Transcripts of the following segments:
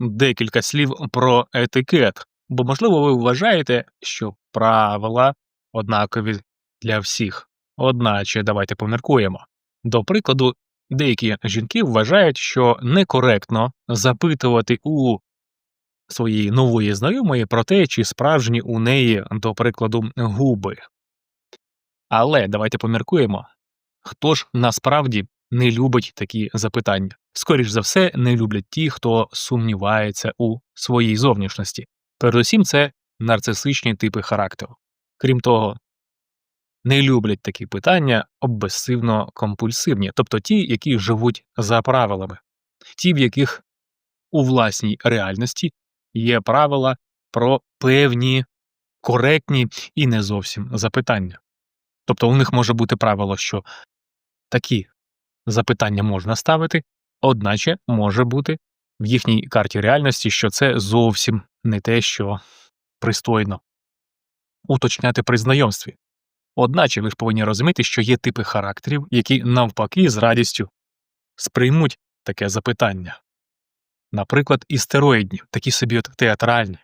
декілька слів про етикет, бо, можливо, ви вважаєте, що правила однакові для всіх. Одначе давайте поміркуємо. До прикладу, деякі жінки вважають, що некоректно запитувати у своєї нової знайомої про те, чи справжні у неї, до прикладу, губи. Але давайте поміркуємо, хто ж насправді не любить такі запитання. Скоріш за все, не люблять ті, хто сумнівається у своїй зовнішності. Передусім, це нарцисичні типи характеру. Крім того, не люблять такі питання обсесивно-компульсивні, тобто ті, які живуть за правилами, ті, в яких у власній реальності є правила про певні коректні і не зовсім запитання. Тобто у них може бути правило, що такі запитання можна ставити, одначе може бути в їхній карті реальності, що це зовсім не те, що пристойно уточняти при знайомстві. Одначе ви ж повинні розуміти, що є типи характерів, які навпаки з радістю сприймуть таке запитання. Наприклад, істероїдні, такі собі от театральні.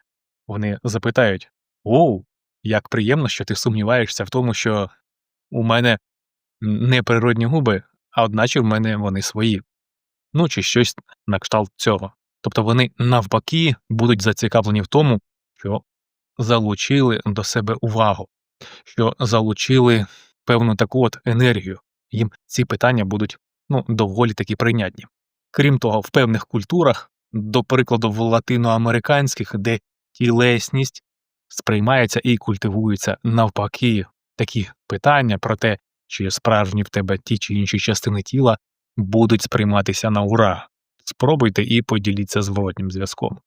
Вони запитають: Оу, як приємно, що ти сумніваєшся в тому, що у мене не природні губи, а одначе в мене вони свої. Ну чи щось на кшталт цього. Тобто вони навпаки будуть зацікавлені в тому, що залучили до себе увагу, що залучили певну таку от енергію. Їм ці питання будуть ну, доволі таки прийнятні. Крім того, в певних культурах, до прикладу, в латиноамериканських, де тілесність сприймається і культивується навпаки, такі питання про те, чи справжні в тебе ті чи інші частини тіла будуть сприйматися на ура. Спробуйте і поділіться зворотнім зв'язком.